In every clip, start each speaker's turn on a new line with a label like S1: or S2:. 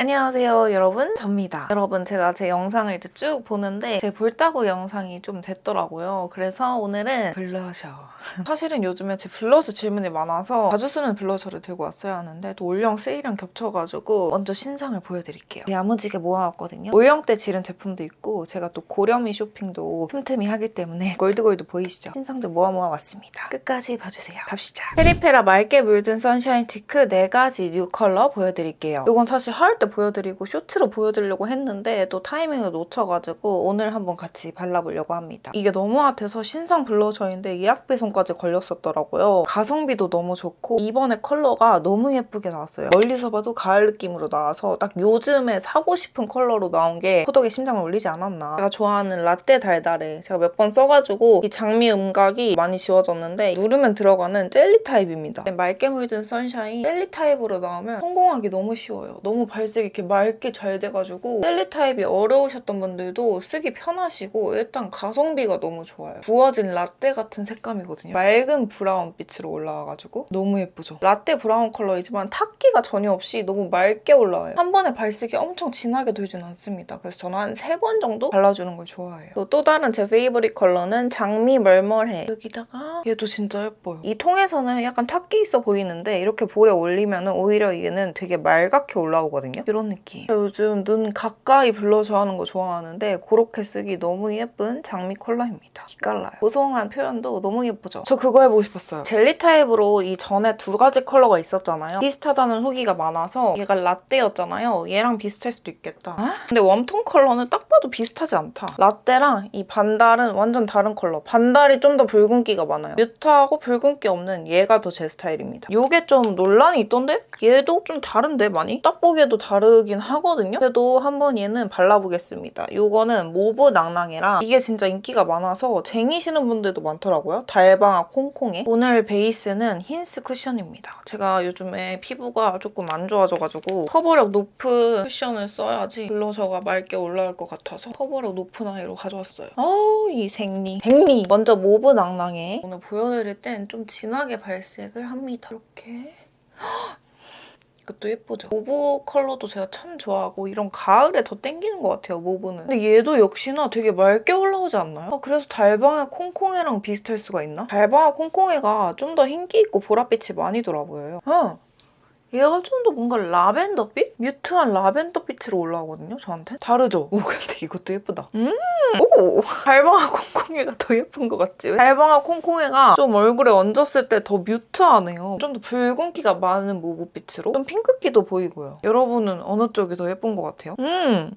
S1: 안녕하세요 여러분. 접니다. 여러분 제가 제 영상을 이제 쭉 보는데 제 볼따구 영상이 좀 됐더라고요. 그래서 오늘은 블러셔. 사실은 요즘에 제 블러셔 질문이 많아서 자주 쓰는 블러셔를 들고 왔어야 하는데 또 올영 세일이랑 겹쳐가지고 먼저 신상을 보여드릴게요. 야무지게 모아왔거든요. 올영 때 지른 제품도 있고 제가 또 고렴이 쇼핑도 틈틈이 하기 때문에 골드골드 보이시죠? 신상들 모아 모아 왔습니다. 끝까지 봐주세요. 갑시다. 페리페라 맑게 물든 선샤인 치크 4가지 뉴 컬러 보여드릴게요. 이건 사실 하울 때 보여드리고 쇼츠로 보여드리려고 했는데 또 타이밍을 놓쳐가지고 오늘 한번 같이 발라보려고 합니다. 이게 너무 핫해서 신상 블러셔인데 예약 배송까지 걸렸었더라고요. 가성비도 너무 좋고 이번에 컬러가 너무 예쁘게 나왔어요. 멀리서 봐도 가을 느낌으로 나와서 딱 요즘에 사고 싶은 컬러로 나온 게 호덕에 심장을 울리지 않았나. 제가 좋아하는 라떼 달달해 제가 몇 번 써가지고 이 장미 음각이 많이 지워졌는데 누르면 들어가는 젤리 타입입니다. 맑게 물든 선샤인 젤리 타입으로 나오면 성공하기 너무 쉬워요. 너무 발색 이 이렇게 맑게 잘 돼가지고 젤리 타입이 어려우셨던 분들도 쓰기 편하시고 일단 가성비가 너무 좋아요. 부어진 라떼 같은 색감이거든요. 맑은 브라운 빛으로 올라와가지고 너무 예쁘죠. 라떼 브라운 컬러이지만 탁기가 전혀 없이 너무 맑게 올라와요. 한 번에 발색이 엄청 진하게 되진 않습니다. 그래서 저는 한 세 번 정도 발라주는 걸 좋아해요. 또, 또 다른 제 페이보릿 컬러는 장미 멀멀해. 여기다가 얘도 진짜 예뻐요. 이 통에서는 약간 탁기 있어 보이는데 이렇게 볼에 올리면 오히려 얘는 되게 맑게 올라오거든요. 이런 느낌. 요즘 눈 가까이 블러셔 하는 거 좋아하는데 그렇게 쓰기 너무 예쁜 장미 컬러입니다. 기깔나요. 보송한 표현도 너무 예쁘죠? 저 그거 해보고 싶었어요. 젤리 타입으로 이 전에 두 가지 컬러가 있었잖아요. 비슷하다는 후기가 많아서 얘가 라떼였잖아요. 얘랑 비슷할 수도 있겠다. 아? 근데 웜톤 컬러는 딱 봐도 비슷하지 않다. 라떼랑 이 반달은 완전 다른 컬러. 반달이 좀 더 붉은기가 많아요. 뮤트하고 붉은기 없는 얘가 더 제 스타일입니다. 요게 좀 논란이 있던데? 얘도 좀 다른데 많이? 딱 보기에도 다 르긴 하거든요? 그래도 한번 얘는 발라보겠습니다. 요거는 모브 낭낭이랑 이게 진짜 인기가 많아서 쟁이시는 분들도 많더라고요. 달방학 홍콩에. 오늘 베이스는 힌스 쿠션입니다. 제가 요즘에 피부가 조금 안 좋아져가지고 커버력 높은 쿠션을 써야지 블러셔가 맑게 올라올 것 같아서 커버력 높은 아이로 가져왔어요. 아우 이 생리. 생리! 먼저 모브 낭낭에 오늘 보여드릴 땐 좀 진하게 발색을 합니다. 이렇게. 이것도 예쁘죠? 모브 컬러도 제가 참 좋아하고 이런 가을에 더 땡기는 것 같아요, 모브는. 근데 얘도 역시나 되게 맑게 올라오지 않나요? 아, 그래서 달방의 콩콩이랑 비슷할 수가 있나? 달방의 콩콩이가 좀 더 흰기 있고 보랏빛이 많이 돌아 보여요. 어. 얘가 좀 더 뭔가 라벤더빛? 뮤트한 라벤더빛으로 올라오거든요, 저한테. 다르죠? 오, 근데 이것도 예쁘다. 음! 오! 달방아 콩콩이가 더 예쁜 것 같지? 달방아 콩콩이가 좀 얼굴에 얹었을 때 더 뮤트하네요. 좀 더 붉은기가 많은 모브빛으로 좀 핑크기도 보이고요. 여러분은 어느 쪽이 더 예쁜 것 같아요? 음!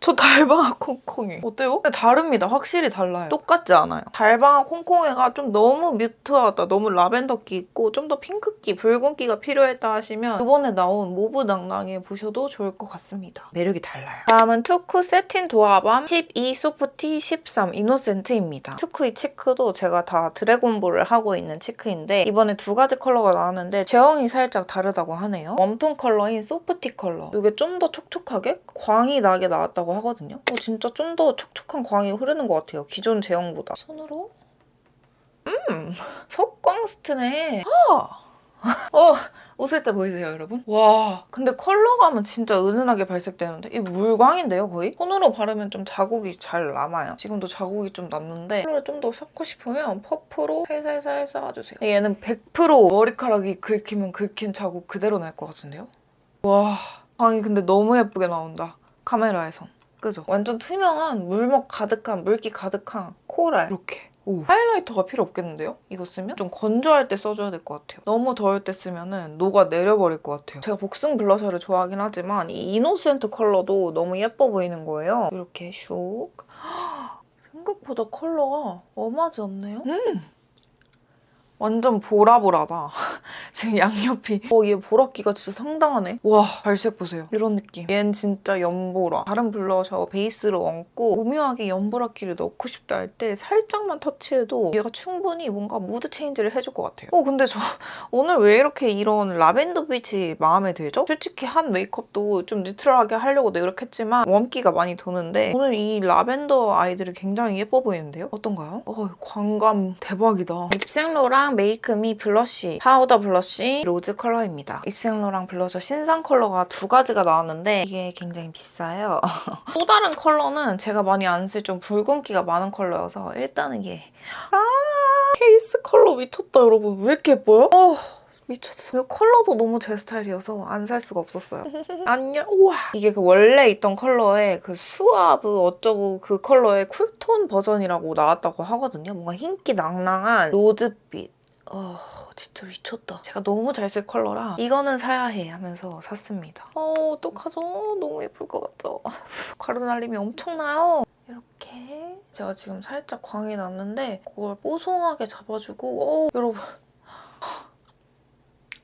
S1: 저 달방아 콩콩이 어때요? 다릅니다. 확실히 달라요. 똑같지 않아요. 달방아 콩콩이가 좀 너무 뮤트하다, 너무 라벤더기 있고 좀 더 핑크기, 붉은기가 필요했다 하시면 이번에 나온 모브 낭낭에 보셔도 좋을 것 같습니다. 매력이 달라요. 다음은 투쿠 세틴 도화밤 12 소프티 13 이노센트입니다. 투쿠 이 치크도 제가 다 드래곤볼을 하고 있는 치크인데 이번에 두 가지 컬러가 나왔는데 제형이 살짝 다르다고 하네요. 웜톤 컬러인 소프티 컬러. 이게 좀 더 촉촉하게 광이 나게 나 왔다고 하거든요. 어, 진짜 좀 더 촉촉한 광이 흐르는 것 같아요. 기존 제형보다. 손으로? 음! 속광 스트네. 아! 어, 웃을 때 보이세요, 여러분? 와, 근데 컬러감은 진짜 은은하게 발색되는데 이 물광인데요, 거의? 손으로 바르면 좀 자국이 잘 남아요. 지금도 자국이 좀 남는데 컬러를 좀 더 섞고 싶으면 퍼프로 살살살 쌓아주세요. 얘는 100% 머리카락이 긁히면 긁힌 자국 그대로 날 것 같은데요? 와, 광이 근데 너무 예쁘게 나온다. 카메라에선. 그죠? 완전 투명한 물먹 가득한 물기 가득한 코랄 이렇게 오. 하이라이터가 필요 없겠는데요? 이거 쓰면? 좀 건조할 때 써줘야 될 것 같아요. 너무 더울 때 쓰면 녹아 내려버릴 것 같아요. 제가 복숭 블러셔를 좋아하긴 하지만 이 이노센트 컬러도 너무 예뻐 보이는 거예요. 이렇게 슉. 생각보다 컬러가 엄하지 않네요? 음! 완전 보라보라다. 지금 양옆이. 어, 얘 보라기가 진짜 상당하네. 와, 발색 보세요. 이런 느낌. 얘는 진짜 연보라. 다른 블러셔 베이스로 얹고 오묘하게 연보라기를 넣고 싶다 할 때 살짝만 터치해도 얘가 충분히 뭔가 무드 체인지를 해줄 것 같아요. 어, 근데 저 오늘 왜 이렇게 이런 라벤더 빛이 마음에 들죠? 솔직히 한 메이크업도 좀 뉴트럴하게 하려고 노력했지만 웜기가 많이 도는데 오늘 이 라벤더 아이들이 굉장히 예뻐 보이는데요? 어떤가요? 어, 광감 대박이다. 립생로랑 컬러랑 메이크미 블러쉬, 파우더 블러쉬, 로즈 컬러입니다. 입생로랑 블러셔 신상 컬러가 두 가지가 나왔는데 이게 굉장히 비싸요. 또 다른 컬러는 제가 많이 안 쓸 좀 붉은기가 많은 컬러여서 일단은 이게 아 케이스 컬러 미쳤다 여러분 왜 이렇게 예뻐요? 어. 미쳤어. 이 컬러도 너무 제 스타일이어서 안 살 수가 없었어요. 안녕. 우와. 이게 그 원래 있던 컬러의 그 수아브 어쩌고 그 컬러의 쿨톤 버전이라고 나왔다고 하거든요. 뭔가 흰기 낭낭한 로즈빛. 어, 진짜 미쳤다. 제가 너무 잘 쓸 컬러라 이거는 사야 해 하면서 샀습니다. 어, 어떡하죠? 너무 예쁠 것 같죠? 가루 날림이 엄청나요. 이렇게 제가 지금 살짝 광이 났는데 그걸 뽀송하게 잡아주고 어, 여러분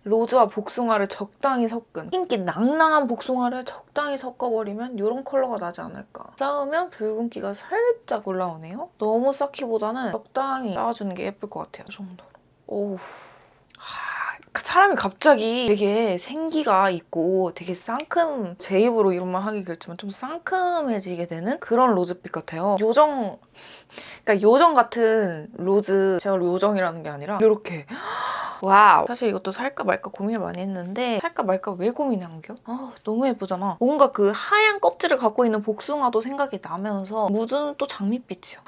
S1: 로즈와 복숭아를 적당히 섞은 흰기 낭낭한 복숭아를 적당히 섞어버리면 이런 컬러가 나지 않을까 쌓으면 붉은기가 살짝 올라오네요 너무 쌓기보다는 적당히 쌓아주는 게 예쁠 것 같아요 이 정도로 오. 하, 사람이 갑자기 되게 생기가 있고 되게 상큼 제 입으로 이런 말 하기 그렇지만 좀 상큼해지게 되는 그런 로즈빛 같아요 요정 그러니까 요정 같은 로즈 제가 요정이라는 게 아니라 이렇게 와우. 사실 이것도 살까 말까 고민을 많이 했는데 살까 말까 왜 고민한겨? 아 너무 예쁘잖아. 뭔가 그 하얀 껍질을 갖고 있는 복숭아도 생각이 나면서 무드는 또 장밋빛이야.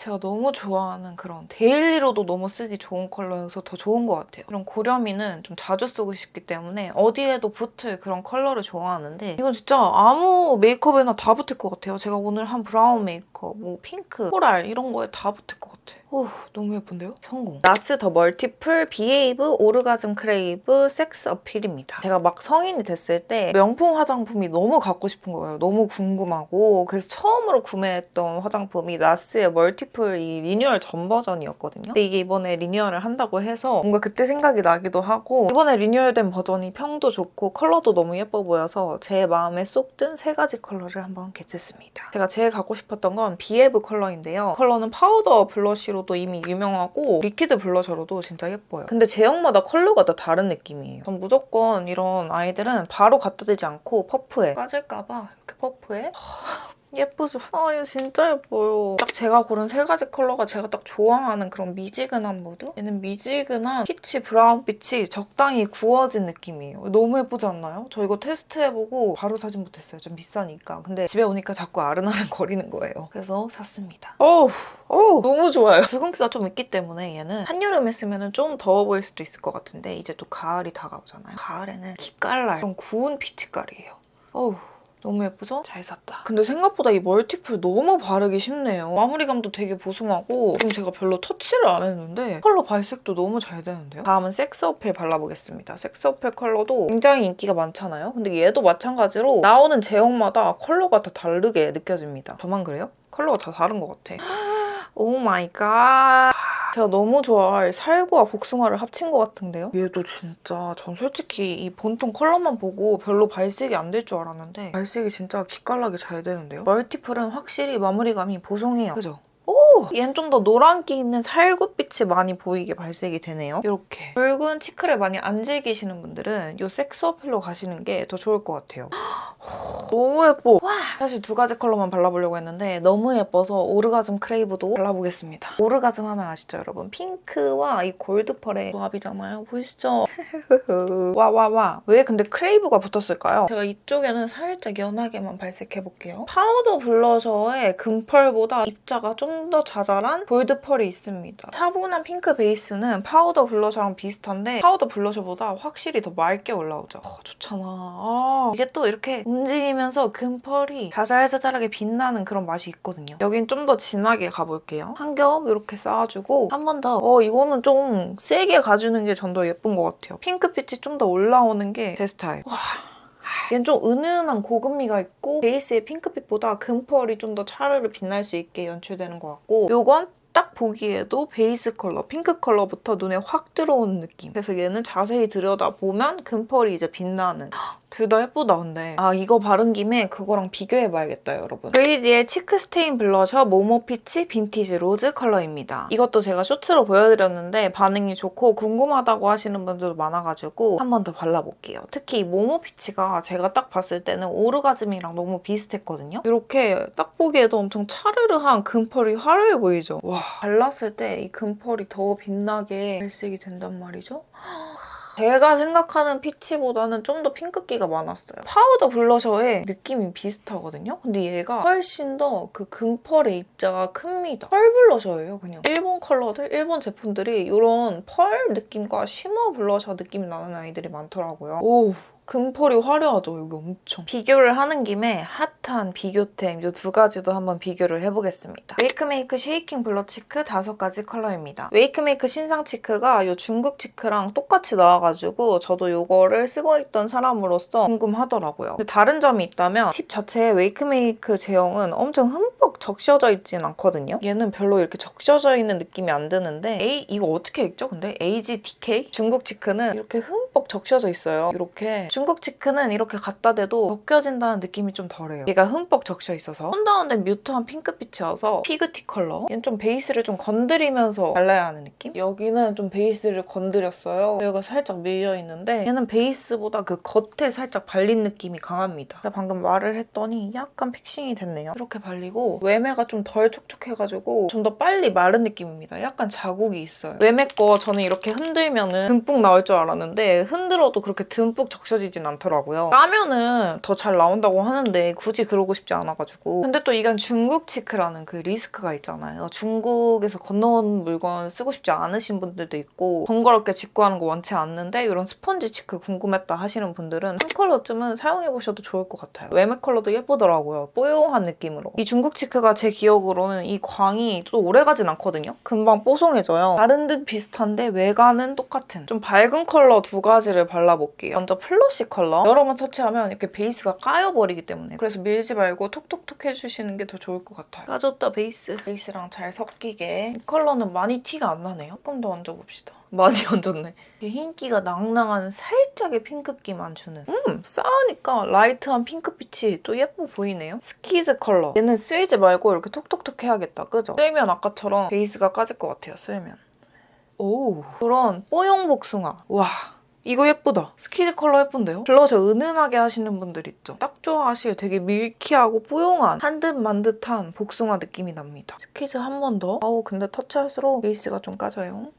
S1: 제가 너무 좋아하는 그런 데일리로도 너무 쓰기 좋은 컬러여서 더 좋은 것 같아요. 이런 고렴이는 좀 자주 쓰고 싶기 때문에 어디에도 붙을 그런 컬러를 좋아하는데 이건 진짜 아무 메이크업에나 다 붙을 것 같아요. 제가 오늘 한 브라운 메이크업, 뭐 핑크, 코랄 이런 거에 다 붙을 것 같아. 오 너무 예쁜데요? 성공. 나스 더 멀티플 비에이브 오르가즘 크레이브 섹스 어필입니다. 제가 막 성인이 됐을 때 명품 화장품이 너무 갖고 싶은 거예요. 너무 궁금하고 그래서 처음으로 구매했던 화장품이 나스의 멀티플 이 리뉴얼 전 버전이었거든요. 근데 이게 이번에 리뉴얼을 한다고 해서 뭔가 그때 생각이 나기도 하고 이번에 리뉴얼된 버전이 평도 좋고 컬러도 너무 예뻐 보여서 제 마음에 쏙 든 세 가지 컬러를 한번 겟했습니다. 제가 제일 갖고 싶었던 건 비에브 컬러인데요. 컬러는 파우더 블러쉬로 도 이미 유명하고 리퀴드 블러셔로도 진짜 예뻐요. 근데 제형마다 컬러가 다 다른 느낌이에요. 전 무조건 이런 아이들은 바로 갖다 대지 않고 퍼프에 까질까봐 이렇게 퍼프에 예쁘죠? 아, 이거 진짜 예뻐요. 딱 제가 고른 세 가지 컬러가 제가 딱 좋아하는 그런 미지근한 무드? 얘는 미지근한 피치 브라운 빛이 적당히 구워진 느낌이에요. 너무 예쁘지 않나요? 저 이거 테스트해보고 바로 사진 못했어요. 좀 비싸니까. 근데 집에 오니까 자꾸 아른아른 거리는 거예요. 그래서 샀습니다. 어우, 어우, 너무 좋아요. 붉은기가 좀 있기 때문에 얘는 한여름에 쓰면 좀 더워 보일 수도 있을 것 같은데 이제 또 가을이 다가오잖아요. 가을에는 기깔나요. 좀 구운 피치깔이에요. 어우. 너무 예쁘죠? 잘 샀다. 근데 생각보다 이 멀티플 너무 바르기 쉽네요. 마무리감도 되게 보송하고 지금 제가 별로 터치를 안 했는데 컬러 발색도 너무 잘 되는데요? 다음은 섹스 어필 발라보겠습니다. 섹스 어필 컬러도 굉장히 인기가 많잖아요. 근데 얘도 마찬가지로 나오는 제형마다 컬러가 다 다르게 느껴집니다. 저만 그래요? 컬러가 다 다른 것 같아. 오 마이 갓. 제가 너무 좋아할 살구와 복숭아를 합친 것 같은데요? 얘도 진짜 전 솔직히 이 본통 컬러만 보고 별로 발색이 안 될 줄 알았는데 발색이 진짜 기깔나게 잘 되는데요? 멀티플은 확실히 마무리감이 보송해요. 그죠? 오! 얘는 좀 더 노란기 있는 살구빛이 많이 보이게 발색이 되네요. 이렇게. 붉은 치크를 많이 안 즐기시는 분들은 이 섹스 어필로 가시는 게 더 좋을 것 같아요. 너무 예뻐. 와! 사실 두 가지 컬러만 발라보려고 했는데 너무 예뻐서 오르가즘 크레이브도 발라보겠습니다. 오르가즘 하면 아시죠, 여러분? 핑크와 이 골드펄의 조합이잖아요. 보이시죠? 와, 와, 와. 왜 근데 크레이브가 붙었을까요? 제가 이쪽에는 살짝 연하게만 발색해볼게요. 파우더 블러셔의 금펄보다 입자가 좀 더 자잘한 골드펄이 있습니다. 차분한 핑크 베이스는 파우더 블러셔랑 비슷한데 파우더 블러셔보다 확실히 더 맑게 올라오죠. 어, 좋잖아. 아, 이게 또 이렇게 움직이면서 금펄이 자잘자잘하게 빛나는 그런 맛이 있거든요. 여긴 좀 더 진하게 가볼게요. 한 겹 이렇게 쌓아주고 한 번 더. 어, 이거는 좀 세게 가주는 게 전 더 예쁜 것 같아요. 핑크빛이 좀 더 올라오는 게 제 스타일. 와. 얘는 좀 은은한 고급미가 있고 베이스의 핑크빛보다 금펄이 좀 더 차르르 빛날 수 있게 연출되는 것 같고 요건 딱 보기에도 베이스 컬러, 핑크 컬러부터 눈에 확 들어오는 느낌. 그래서 얘는 자세히 들여다보면 금펄이 이제 빛나는 둘 다 예쁘다 근데. 아 이거 바른 김에 그거랑 비교해봐야겠다 여러분. 그레이디의 치크 스테인 블러셔 모모 피치 빈티지 로즈 컬러입니다. 이것도 제가 쇼츠로 보여드렸는데 반응이 좋고 궁금하다고 하시는 분들도 많아가지고 한 번 더 발라볼게요. 특히 이 모모 피치가 제가 딱 봤을 때는 오르가즘이랑 너무 비슷했거든요. 이렇게 딱 보기에도 엄청 차르르한 금펄이 화려해 보이죠? 와 발랐을 때 이 금펄이 더 빛나게 발색이 된단 말이죠 제가 생각하는 피치보다는 좀 더 핑크기가 많았어요. 파우더 블러셔의 느낌이 비슷하거든요. 근데 얘가 훨씬 더 그 금펄의 입자가 큽니다. 펄 블러셔예요, 그냥. 일본 컬러들, 일본 제품들이 이런 펄 느낌과 쉬머 블러셔 느낌이 나는 아이들이 많더라고요. 오, 금펄이 화려하죠, 여기 엄청. 비교를 하는 김에 핫한 비교템 이 두 가지도 한번 비교를 해보겠습니다. 웨이크메이크 쉐이킹 블러 치크 다섯 가지 컬러입니다. 웨이크메이크 신상 치크가 이 중국 치크랑 똑같이 나와가지고 저도 이거를 쓰고 있던 사람으로서 궁금하더라고요. 다른 점이 있다면 팁 자체에 웨이크메이크 제형은 엄청 흠뻑 적셔져 있진 않거든요. 얘는 별로 이렇게 적셔져 있는 느낌이 안 드는데 A 이거 어떻게 읽죠? 근데 AGDK 중국 치크는 이렇게 흠뻑 적셔져 있어요. 이렇게 중국 치크는 이렇게 갖다 대도 벗겨진다는 느낌이 좀 덜해요. 얘가 흠뻑 적셔 있어서 톤다운된 뮤트한 핑크빛이어서 피그티 컬러. 얘는 좀 베이스를 좀 건드리면서 발라야 하는 느낌? 여기는 좀 베이스를 건드렸어요. 여기가 살짝 밀려 있는데 얘는 베이스보다 그 겉에 살짝 발린 느낌이 강합니다. 제가 방금 말을 했더니 약간 픽싱이 됐네요. 이렇게 발리고 웨메가 좀 덜 촉촉해가지고 좀 더 빨리 마른 느낌입니다. 약간 자국이 있어요. 웨메 거 저는 이렇게 흔들면은 듬뿍 나올 줄 알았는데 흔들어도 그렇게 듬뿍 적셔지진 않더라고요. 까면은 더 잘 나온다고 하는데 굳이 그러고 싶지 않아가지고 근데 또 이건 중국 치크라는 그 리스크가 있잖아요. 중국에서 건너온 물건 쓰고 싶지 않으신 분들도 있고 번거롭게 직구하는 거 원치 않는데 이런 스펀지 치크 궁금했다 하시는 분들은 한 컬러쯤은 사용해보셔도 좋을 것 같아요. 웨메 컬러도 예쁘더라고요. 뽀용한 느낌으로. 이 중국 치크 가 제 기억으로는 이 광이 또 오래가진 않거든요. 금방 뽀송해져요. 다른 듯 비슷한데 외관은 똑같은 좀 밝은 컬러 두 가지를 발라볼게요. 먼저 플러시 컬러. 여러 번 터치하면 이렇게 베이스가 까여버리기 때문에 그래서 밀지 말고 톡톡톡 해주시는 게 더 좋을 것 같아요. 까졌다 베이스. 베이스랑 잘 섞이게. 이 컬러는 많이 티가 안 나네요. 조금 더 얹어봅시다. 많이 얹었네. 흰기가 낭낭한 살짝의 핑크기만 주는. 음! 쌓으니까 라이트한 핑크빛이 또 예뻐 보이네요. 스키즈 컬러. 얘는 쓰이지 말고 이렇게 톡톡톡 해야겠다. 그죠? 쓸면 아까처럼 베이스가 까질 것 같아요. 쓸면. 오 그런 뽀용 복숭아. 와 이거 예쁘다. 스키즈 컬러 예쁜데요? 블러셔 은은하게 하시는 분들 있죠? 딱 좋아하시요 되게 밀키하고 뽀용한 한 듯 만 듯한 복숭아 느낌이 납니다. 스키즈 한 번 더. 아우 근데 터치할수록 베이스가 좀 까져요.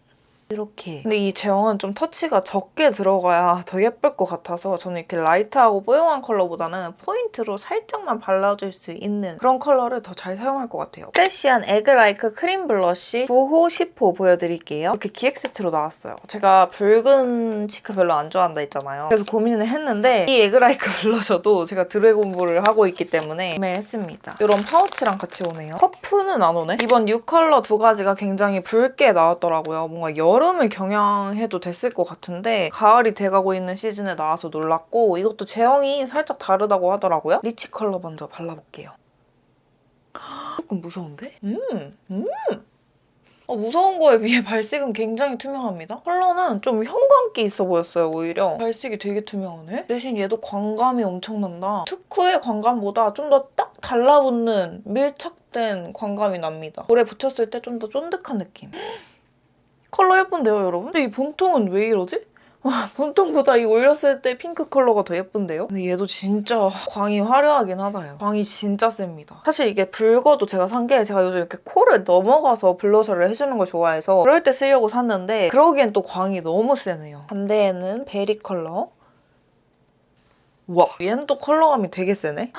S1: 이렇게. 근데 이 제형은 좀 터치가 적게 들어가야 더 예쁠 것 같아서 저는 이렇게 라이트하고 뽀용한 컬러보다는 포인트로 살짝만 발라줄 수 있는 그런 컬러를 더 잘 사용할 것 같아요. 프레시한 에그라이크 크림 블러쉬 9호 10호 보여드릴게요. 이렇게 기획 세트로 나왔어요. 제가 붉은 치크 별로 안 좋아한다 했잖아요. 그래서 고민을 했는데 이 에그라이크 블러셔도 제가 드래곤볼을 하고 있기 때문에 구매했습니다. 이런 파우치랑 같이 오네요. 퍼프는 안 오네? 이번 6컬러 두 가지가 굉장히 붉게 나왔더라고요. 뭔가 여름 을 경향해도 됐을 것 같은데 가을이 돼가고 있는 시즌에 나와서 놀랐고 이것도 제형이 살짝 다르다고 하더라고요. 리치 컬러 먼저 발라볼게요. 조금 무서운데? 음, 음. 어, 무서운 거에 비해 발색은 굉장히 투명합니다. 컬러는 좀 형광기 있어 보였어요, 오히려. 발색이 되게 투명하네? 대신 얘도 광감이 엄청난다. 투쿠의 광감보다 좀 더 딱 달라붙는 밀착된 광감이 납니다. 볼에 붙였을 때 좀 더 쫀득한 느낌. 컬러 예쁜데요, 여러분? 근데 이 본통은 왜 이러지? 와, 본통보다 이 올렸을 때 핑크 컬러가 더 예쁜데요? 근데 얘도 진짜 광이 화려하긴 하다요. 광이 진짜 셉니다. 사실 이게 붉어도 제가 산 게 제가 요즘 이렇게 코를 넘어가서 블러셔를 해주는 걸 좋아해서 그럴 때 쓰려고 샀는데 그러기엔 또 광이 너무 세네요. 반대에는 베리 컬러. 와, 얘는 또 컬러감이 되게 세네?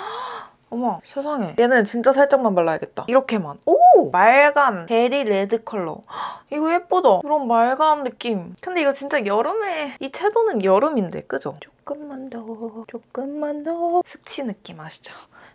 S1: 어머 세상에. 얘는 진짜 살짝만 발라야겠다. 이렇게만. 오! 말감 베리 레드 컬러. 이거 예쁘다. 이런 말감 느낌. 근데 이거 진짜 여름에 이 채도는 여름인데 그죠? 조금만 더 조금만 더. 숙취 느낌 아시죠?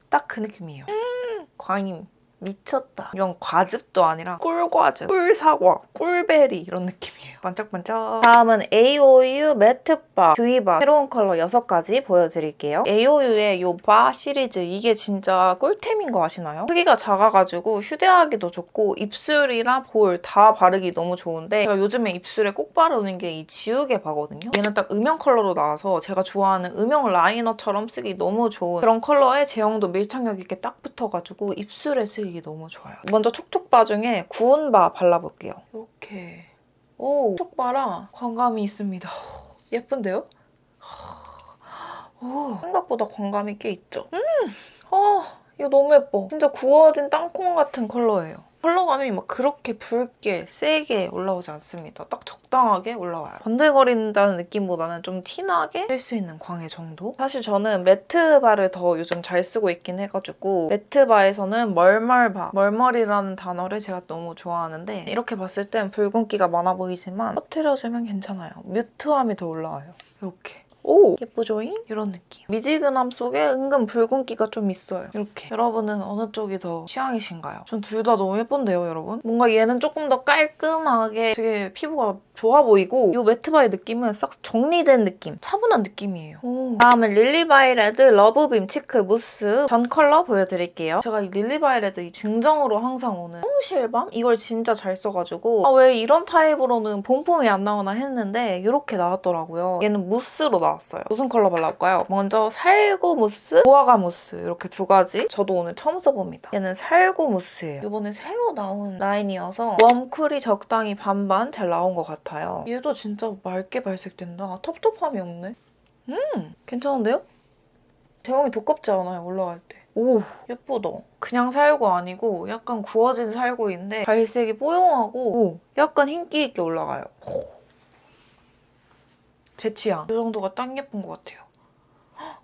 S1: 딱 그 느낌이에요. 음, 광이 미쳤다. 이건 과즙도 아니라 꿀과즙, 꿀사과, 꿀베리 이런 느낌이에요. 반짝반짝. 다음은 AOU 매트바 듀이바 새로운 컬러 6가지 보여드릴게요. AOU의 요 바 시리즈 이게 진짜 꿀템인 거 아시나요? 크기가 작아가지고 휴대하기도 좋고 입술이랑 볼다 바르기 너무 좋은데 제가 요즘에 입술에 꼭 바르는 게 이 지우개 바거든요. 얘는 딱 음영 컬러로 나와서 제가 좋아하는 음영 라이너처럼 쓰기 너무 좋은 그런 컬러에 제형도 밀착력 있게 딱 붙어가지고 입술에 쓰기 너무 좋아요. 먼저 촉촉바 중에 구운 바 발라볼게요. 이렇게 오 촉촉바랑 광감이 있습니다. 예쁜데요? 오, 생각보다 광감이 꽤 있죠? 음! 어, 이거 너무 예뻐. 진짜 구워진 땅콩 같은 컬러예요. 컬러감이 막 그렇게 붉게, 세게 올라오지 않습니다. 딱 적당하게 올라와요. 번들거린다는 느낌보다는 좀 티나게 쓸 수 있는 광해 정도? 사실 저는 매트 바를 더 요즘 잘 쓰고 있긴 해가지고 매트 바에서는 멀멀바, 멀멀이라는 단어를 제가 너무 좋아하는데 이렇게 봤을 땐 붉은기가 많아 보이지만 퍼트려주면 괜찮아요. 뮤트함이 더 올라와요. 이렇게. 오 예쁘죠잉? 이런 느낌 미지근함 속에 은근 붉은기가 좀 있어요 이렇게 여러분은 어느 쪽이 더 취향이신가요? 전 둘 다 너무 예쁜데요 여러분? 뭔가 얘는 조금 더 깔끔하게 되게 피부가 좋아 보이고 이 매트바의 느낌은 싹 정리된 느낌 차분한 느낌이에요. 오. 다음은 릴리바이레드 러브빔 치크 무스 전 컬러 보여드릴게요. 제가 이 릴리바이레드 이 증정으로 항상 오는 홍실밤? 이걸 진짜 잘 써가지고 아, 왜 이런 타입으로는 본품이 안 나오나 했는데 이렇게 나왔더라고요. 얘는 무스로 나왔어요. 무슨 컬러 발라볼까요? 먼저 살구 무스, 무화과 무스 이렇게 두 가지 저도 오늘 처음 써봅니다. 얘는 살구 무스예요. 이번에 새로 나온 라인이어서 웜쿨이 적당히 반반 잘 나온 것 같아요 얘도 진짜 맑게 발색된다. 텁텁함이 없네. 음 괜찮은데요? 제형이 두껍지 않아요 올라갈 때. 오 예쁘다. 그냥 살구 아니고 약간 구워진 살구인데 발색이 뽀용하고 오, 약간 흰기 있게 올라가요. 제 취향. 이 정도가 딱 예쁜 것 같아요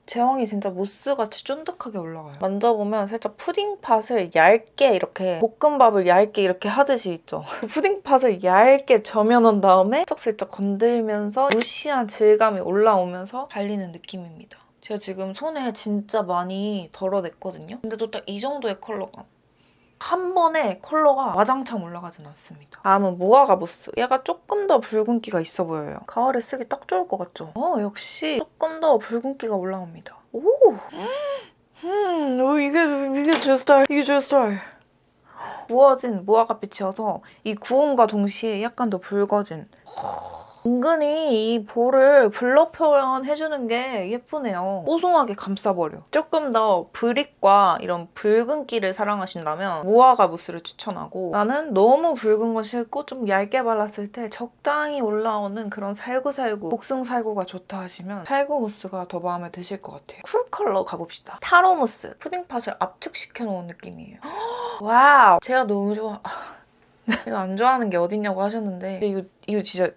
S1: 제형이 진짜 무스같이 쫀득하게 올라가요. 만져보면 살짝 푸딩팥을 얇게 이렇게 볶음밥을 얇게 이렇게 하듯이 있죠. 그 푸딩팥을 얇게 저며놓은 다음에 슬쩍슬쩍 건들면서 무시한 질감이 올라오면서 발리는 느낌입니다. 제가 지금 손에 진짜 많이 덜어냈거든요. 근데도 딱 이 정도의 컬러감. 한 번에 컬러가 와장창 올라가진 않습니다. 다음은 무화과 무스. 얘가 조금 더 붉은기가 있어 보여요. 가을에 쓰기 딱 좋을 것 같죠? 어, 역시 조금 더 붉은기가 올라옵니다. 오! 음, 어, 이게, 이게 제 스타일. 이게 제 스타일. 구워진 무화과 빛이어서 이 구움과 동시에 약간 더 붉어진 은근히 이 볼을 블러 표현해주는 게 예쁘네요. 뽀송하게 감싸버려. 조금 더 브릭과 이런 붉은기를 사랑하신다면 무화과 무스를 추천하고 나는 너무 붉은 거 싫고 좀 얇게 발랐을 때 적당히 올라오는 그런 살구살구 복숭살구가 좋다 하시면 살구 무스가 더 마음에 드실 것 같아요. 쿨 컬러 가봅시다. 타로 무스. 푸딩팥을 압축시켜 놓은 느낌이에요. 와우. 제가 너무 좋아. 이거 안 좋아하는 게 어딨냐고 하셨는데 이거, 이거 진짜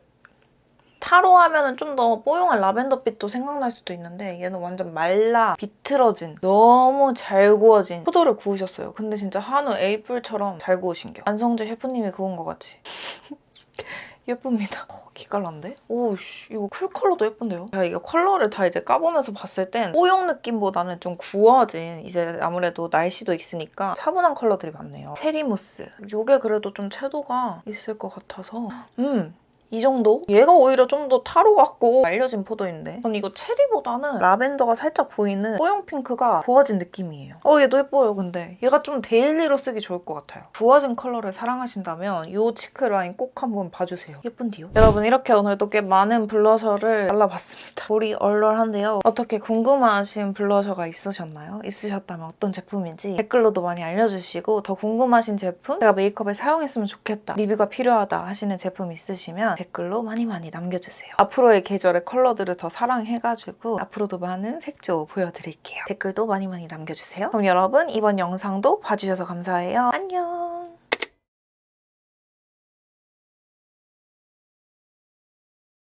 S1: 타로 하면은 좀 더 뽀용한 라벤더빛도 생각날 수도 있는데 얘는 완전 말라 비틀어진 너무 잘 구워진 포도를 구우셨어요. 근데 진짜 한우 에이플처럼 잘 구우신겨. 안성재 셰프님이 구운 것 같이. 예쁩니다. 어, 기깔난데? 오 씨 이거 쿨 컬러도 예쁜데요? 제가 이게 컬러를 다 이제 까보면서 봤을 땐 뽀용 느낌보다는 좀 구워진 이제 아무래도 날씨도 있으니까 차분한 컬러들이 많네요. 세리무스. 이게 그래도 좀 채도가 있을 것 같아서 음 이 정도? 얘가 오히려 좀 더 타로 같고 알려진 포도인데 전 이거 체리보다는 라벤더가 살짝 보이는 뽀용 핑크가 부어진 느낌이에요. 어 얘도 예뻐요 근데 얘가 좀 데일리로 쓰기 좋을 것 같아요. 부어진 컬러를 사랑하신다면 이 치크 라인 꼭 한번 봐주세요. 예쁜디요? 여러분 이렇게 오늘도 꽤 많은 블러셔를 발라봤습니다. 볼이 얼얼한데요. 어떻게 궁금하신 블러셔가 있으셨나요? 있으셨다면 어떤 제품인지 댓글로도 많이 알려주시고 더 궁금하신 제품 제가 메이크업에 사용했으면 좋겠다 리뷰가 필요하다 하시는 제품 있으시면 댓글로 많이 많이 남겨주세요. 앞으로의 계절의 컬러들을 더 사랑해가지고 앞으로도 많은 색조 보여드릴게요. 댓글도 많이 많이 남겨주세요. 그럼 여러분 이번 영상도 봐주셔서 감사해요. 안녕!